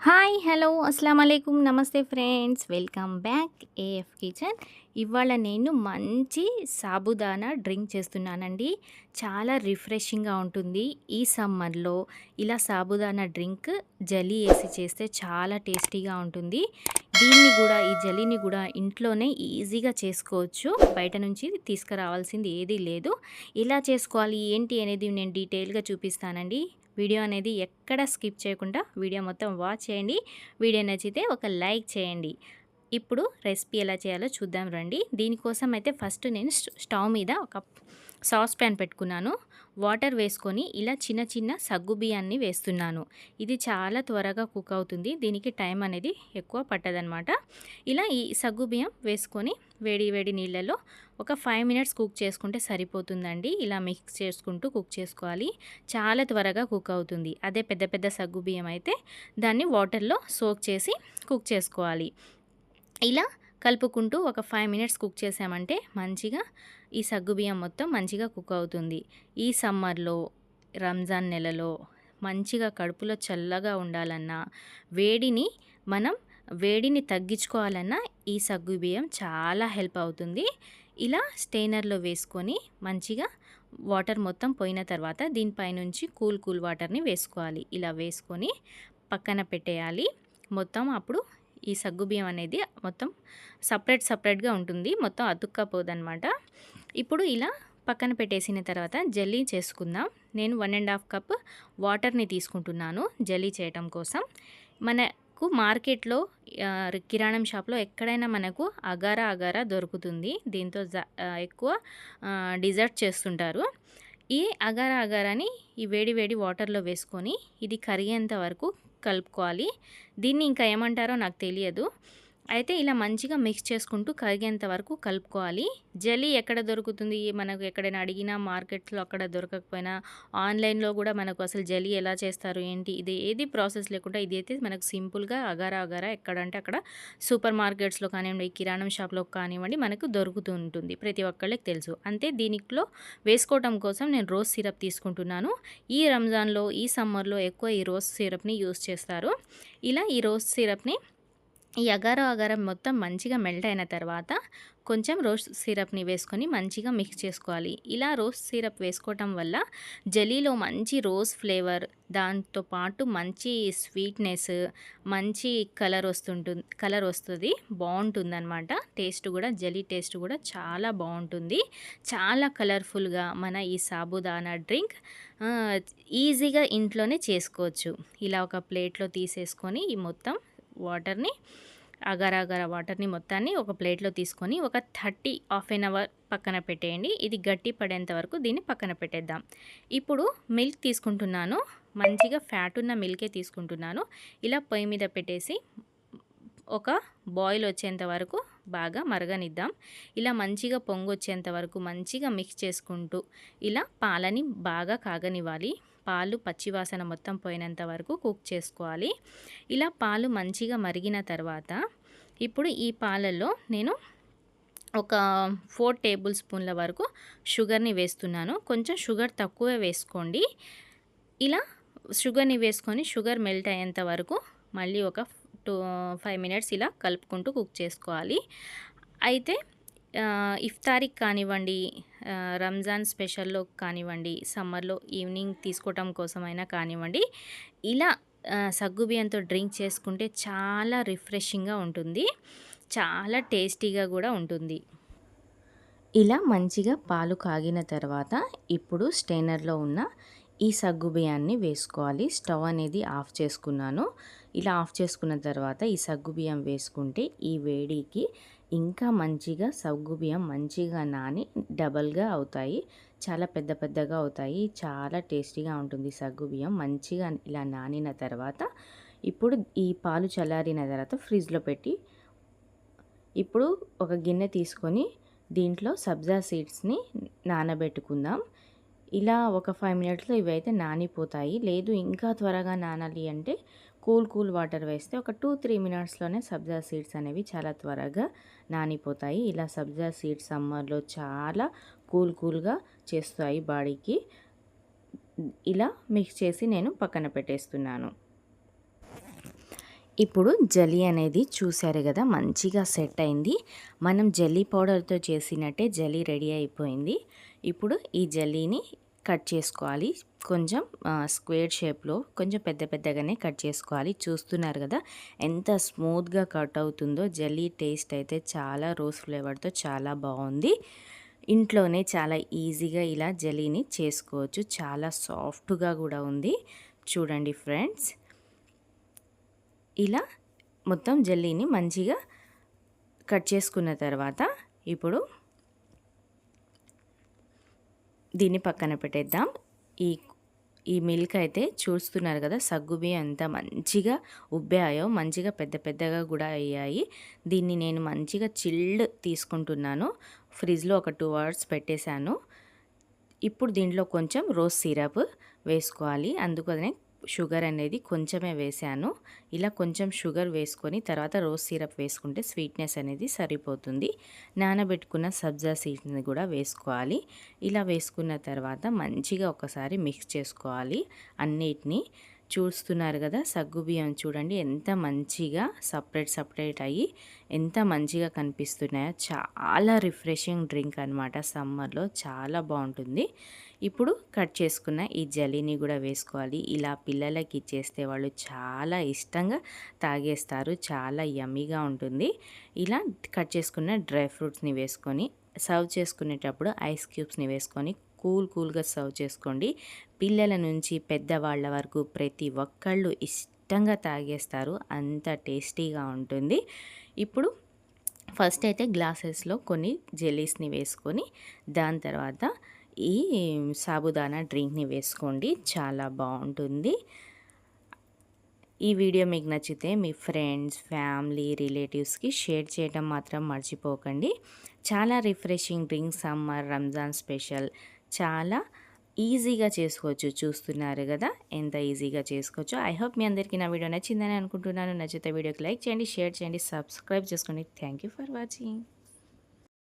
Hi hello అస్సలం అయికుం నమస్తే friends welcome back AF kitchen. ఇవాళ నేను మంచి సాబుదానా డ్రింక్ చేస్తున్నానండి. చాలా రిఫ్రెషింగ్గా ఉంటుంది. ఈ సమ్మర్లో ఇలా సాబుదానా డ్రింక్ జలీ వేసి చేస్తే చాలా టేస్టీగా ఉంటుంది. దీన్ని కూడా ఈ జలీని కూడా ఇంట్లోనే ఈజీగా చేసుకోవచ్చు. బయట నుంచి తీసుకురావాల్సింది ఏదీ లేదు. ఎలా చేసుకోవాలి ఏంటి అనేది నేను డీటెయిల్గా చూపిస్తానండి. వీడియో అనేది ఎక్కడ స్కిప్ చేయకుండా వీడియో మొత్తం వాచ్ చేయండి. వీడియో నచ్చితే ఒక లైక్ చేయండి. ఇప్పుడు రెసిపీ ఎలా చేయాలో చూద్దాం రండి. దీనికోసం అయితే ఫస్ట్ నేను స్టవ్ మీద ఒక సాస్ ప్యాన్ పెట్టుకున్నాను. వాటర్ వేసుకొని ఇలా చిన్న చిన్న సగ్గు బియ్యాన్ని వేస్తున్నాను. ఇది చాలా త్వరగా కుక్ అవుతుంది. దీనికి టైం అనేది ఎక్కువ పట్టదనమాట ఇలా ఈ సగ్గు బియ్యం వేసుకొని వేడి వేడి నీళ్ళలో ఒక ఫైవ్ మినిట్స్ కుక్ చేసుకుంటే సరిపోతుందండి. ఇలా మిక్స్ చేసుకుంటూ కుక్ చేసుకోవాలి. చాలా త్వరగా కుక్ అవుతుంది. అదే పెద్ద పెద్ద సగ్గు బియ్యం అయితే దాన్ని వాటర్లో సోక్ చేసి కుక్ చేసుకోవాలి. ఇలా కలుపుకుంటూ ఒక ఫైవ్ మినిట్స్ కుక్ చేసామంటే మంచిగా ఈ సగ్గుబియ్యం మొత్తం మంచిగా కుక్ అవుతుంది. ఈ సమ్మర్లో రంజాన్ నెలలో మంచిగా కడుపులో చల్లగా ఉండాలన్నా వేడిని మనం వేడిని తగ్గించుకోవాలన్నా ఈ సగ్గుబియ్యం చాలా హెల్ప్ అవుతుంది. ఇలా స్టెయినర్లో వేసుకొని మంచిగా వాటర్ మొత్తం పోయిన తర్వాత దీనిపైనుంచి కూల్ కూల్ వాటర్ని వేసుకోవాలి. ఇలా వేసుకొని పక్కన పెట్టేయాలి. మొత్తం అప్పుడు ఈ సగ్గుబియ్యం అనేది మొత్తం సపరేట్ సపరేట్గా ఉంటుంది. మొత్తం అతుక్కపోదనమాట. ఇప్పుడు ఇలా పక్కన పెట్టేసిన తర్వాత జల్లీ చేసుకుందాం. నేను వన్ అండ్ హాఫ్ కప్ వాటర్ని తీసుకుంటున్నాను జల్లీ చేయటం కోసం. మనకు మార్కెట్లో కిరాణం షాప్లో ఎక్కడైనా మనకు అగారా అగారా దొరుకుతుంది. దీంతో ఎక్కువ డిజర్ట్ చేస్తుంటారు. ఈ అగారా అగారాని ఈ వేడి వేడి వాటర్లో వేసుకొని ఇది కరిగేంత వరకు కలుపుకోవాలి. దీన్ని ఇంకా ఏమంటారో నాకు తెలియదు. అయితే ఇలా మంచిగా మిక్స్ చేసుకుంటూ కరిగేంత వరకు కలుపుకోవాలి. జలీ ఎక్కడ దొరుకుతుంది? మనకు ఎక్కడైనా అడిగినా మార్కెట్లో అక్కడ దొరకకపోయినా ఆన్లైన్లో కూడా మనకు అసలు జలీ ఎలా చేస్తారు? ఏంటి? ఇది ఏది ప్రాసెస్ లేకుండా ఇది అయితే మనకు సింపుల్గా అగారా అగారా ఎక్కడంటే అక్కడ సూపర్ మార్కెట్స్లో కానివ్వండి కిరాణం షాప్లో కానివ్వండి మనకు దొరుకుతూ ఉంటుంది ప్రతి ఒక్కళ్ళకి తెలుసు. అంతే దీనిలో వేసుకోవటం కోసం నేను రోజ్ సిరప్ తీసుకుంటున్నాను. ఈ రంజాన్లో ఈ సమ్మర్లో ఎక్కువ ఈ రోజ్ సిరప్ని యూస్ చేస్తారు. ఇలా ఈ రోజ్ సిరప్ని ఈ అగారో అగారం మొత్తం మంచిగా మెల్ట్ అయిన తర్వాత కొంచెం రోజ్ సిరప్ని వేసుకొని మంచిగా మిక్స్ చేసుకోవాలి. ఇలా రోజ్ సిరప్ వేసుకోవటం వల్ల జలీలో మంచి రోజ్ ఫ్లేవర్ దాంతో పాటు మంచి స్వీట్నెస్ మంచి కలర్ వస్తుంటుంది కలర్ వస్తుంది. బాగుంటుందన్నమాట. టేస్ట్ కూడా జలీ టేస్ట్ కూడా చాలా బాగుంటుంది. చాలా కలర్ఫుల్గా మన ఈ సాబుదానా డ్రింక్ ఈజీగా ఇంట్లోనే చేసుకోవచ్చు. ఇలా ఒక ప్లేట్లో తీసేసుకొని ఈ మొత్తం వాటర్ని అగర అగర వాటర్ని మొత్తాన్ని ఒక ప్లేట్లో తీసుకొని ఒక థర్టీ హాఫ్ ఎన్ అవర్ పక్కన పెట్టేయండి. ఇది గట్టి పడేంత వరకు దీన్ని పక్కన పెట్టేద్దాం. ఇప్పుడు మిల్క్ తీసుకుంటున్నాను. మంచిగా ఫ్యాట్ ఉన్న మిల్కే తీసుకుంటున్నాను. ఇలా పొయ్యి మీద పెట్టేసి ఒక బాయిల్ వచ్చేంత వరకు బాగా మరగనిద్దాం. ఇలా మంచిగా పొంగు వచ్చేంత వరకు మంచిగా మిక్స్ చేసుకుంటూ ఇలా పాలని బాగా కాగనివ్వాలి. పాలు పచ్చివాసన మొత్తం పోయినంత వరకు కుక్ చేసుకోవాలి. ఇలా పాలు మంచిగా మరిగిన తర్వాత ఇప్పుడు ఈ పాలల్లో నేను ఒక ఫోర్ టేబుల్ స్పూన్ల వరకు షుగర్ని వేస్తున్నాను. కొంచెం షుగర్ తక్కువే వేసుకోండి. ఇలా షుగర్ని వేసుకొని షుగర్ మెల్ట్ అయ్యేంత వరకు మళ్ళీ ఒక టూ ఫైవ్ మినిట్స్ ఇలా కలుపుకుంటూ కుక్ చేసుకోవాలి. అయితే ఇఫ్తారీకి కానివ్వండి రంజాన్ స్పెషల్లో కానివ్వండి సమ్మర్లో ఈవినింగ్ తీసుకోవటం కోసమైనా కానివ్వండి ఇలా సగ్గుబియ్యంతో డ్రింక్ చేసుకుంటే చాలా రిఫ్రెషింగ్గా ఉంటుంది చాలా టేస్టీగా కూడా ఉంటుంది. ఇలా మంచిగా పాలు కాగిన తర్వాత ఇప్పుడు స్టెయినర్లో ఉన్న ఈ సగ్గు బియ్యాన్ని వేసుకోవాలి. స్టవ్ అనేది ఆఫ్ చేసుకున్నాను. ఇలా ఆఫ్ చేసుకున్న తర్వాత ఈ సగ్గు బియ్యం వేసుకుంటే ఈ వేడికి ఇంకా మంచిగా సగ్గు బియ్యం మంచిగా నాని డబల్గా అవుతాయి. చాలా పెద్ద పెద్దగా అవుతాయి. చాలా టేస్టీగా ఉంటుంది సగ్గు బియ్యం మంచిగా ఇలా నానిన తర్వాత ఇప్పుడు ఈ పాలు చల్లారిన తర్వాత ఫ్రిడ్జ్లో పెట్టి ఇప్పుడు ఒక గిన్నె తీసుకొని దీంట్లో సబ్జా సీడ్స్ని నానబెట్టుకుందాం. ఇలా ఒక ఫైవ్ మినిట్స్లో ఇవి అయితే నానిపోతాయి. లేదు ఇంకా త్వరగా నానాలి అంటే కూల్ కూల్ వాటర్ వేస్తే ఒక టూ త్రీ మినిట్స్లోనే సబ్జా సీడ్స్ అనేవి చాలా త్వరగా నానిపోతాయి. ఇలా సబ్జా సీడ్స్ సమ్మర్లో చాలా కూల్ కూల్గా చేస్తాయి బాడీకి. ఇలా మిక్స్ చేసి నేను పక్కన పెట్టేస్తున్నాను. ఇప్పుడు జల్లీ అనేది చూశారు కదా మంచిగా సెట్ అయింది. మనం జల్లీ పౌడర్తో చేసినట్టే జల్లీ రెడీ అయిపోయింది. ఇప్పుడు ఈ జల్లీని కట్ చేసుకోవాలి. కొంచెం స్క్వేర్ షేప్లో కొంచెం పెద్ద పెద్దగానే కట్ చేసుకోవాలి. చూస్తున్నారు కదా ఎంత స్మూత్గా కట్ అవుతుందో జల్లీ టేస్ట్ అయితే చాలా రోజ్ ఫ్లేవర్తో చాలా బాగుంది. ఇంట్లోనే చాలా ఈజీగా ఇలా జలీని చేసుకోవచ్చు. చాలా సాఫ్ట్గా కూడా ఉంది. చూడండి ఫ్రెండ్స్. ఇలా మొత్తం జల్లీని మంచిగా కట్ చేసుకున్న తర్వాత ఇప్పుడు దీన్ని పక్కన పెట్టేద్దాం. ఈ ఈ మిల్క్ అయితే చూస్తున్నారు కదా సగ్గుబి అంతా మంచిగా ఉబ్బాయో మంచిగా పెద్ద పెద్దగా కూడా అయ్యాయి. దీన్ని నేను మంచిగా చిల్డ్ తీసుకుంటున్నాను. ఫ్రిడ్జ్లో ఒక టూ అవర్స్ పెట్టేశాను. ఇప్పుడు దీంట్లో కొంచెం రోజ్ సిరప్ వేసుకోవాలి. అందుకనే షుగర్ అనేది కొంచెమే వేసాను. ఇలా కొంచెం షుగర్ వేసుకొని తర్వాత రోజ్ సిరప్ వేసుకుంటే స్వీట్నెస్ అనేది సరిపోతుంది. నానబెట్టుకున్న సబ్జా సీడ్స్ని కూడా వేసుకోవాలి. ఇలా వేసుకున్న తర్వాత మంచిగా ఒకసారి మిక్స్ చేసుకోవాలి అన్నిటినీ. చూస్తున్నారు కదా సగ్గు బియ్యం చూడండి ఎంత మంచిగా సపరేట్ సపరేట్ అయ్యి ఎంత మంచిగా కనిపిస్తున్నాయో. చాలా రిఫ్రెషింగ్ డ్రింక్ అనమాట సమ్మర్లో. చాలా బాగుంటుంది. ఇప్పుడు కట్ చేసుకున్న ఈ జలీని కూడా వేసుకోవాలి. ఇలా పిల్లలకి ఇచ్చేస్తే వాళ్ళు చాలా ఇష్టంగా తాగేస్తారు. చాలా యమ్మీగా ఉంటుంది. ఇలా కట్ చేసుకున్న డ్రై ఫ్రూట్స్ని వేసుకొని సర్వ్ చేసుకునేటప్పుడు ఐస్ క్యూబ్స్ని వేసుకొని కూల్ కూల్గా సర్వ్ చేసుకోండి. పిల్లల నుంచి పెద్దవాళ్ళ వరకు ప్రతి ఒక్కళ్ళు ఇష్టంగా తాగేస్తారు. అంత టేస్టీగా ఉంటుంది. ఇప్పుడు ఫస్ట్ అయితే గ్లాసెస్లో కొన్ని జెలీస్ని వేసుకొని దాని తర్వాత ఈ సాబుదానా డ్రింక్ని వేసుకోండి. చాలా బాగుంటుంది. ఈ వీడియో మీకు నచ్చితే మీ ఫ్రెండ్స్ ఫ్యామిలీ రిలేటివ్స్కి షేర్ చేయడం మాత్రం మర్చిపోకండి. చాలా refreshing drink summer Ramzan special. చాలా ఈజీగా చేసుకోవచ్చు. చూస్తున్నారు కదా? ఎంత ఈజీగా చేసుకోవచ్చు. ఐ హోప్ మీ అందరికీ నా వీడియో నచ్చిందని అనుకుంటున్నాను. నచ్చితే వీడియోకి లైక్ చేయండి షేర్ చేయండి సబ్స్క్రైబ్ చేసుకోండి. Thank for watching.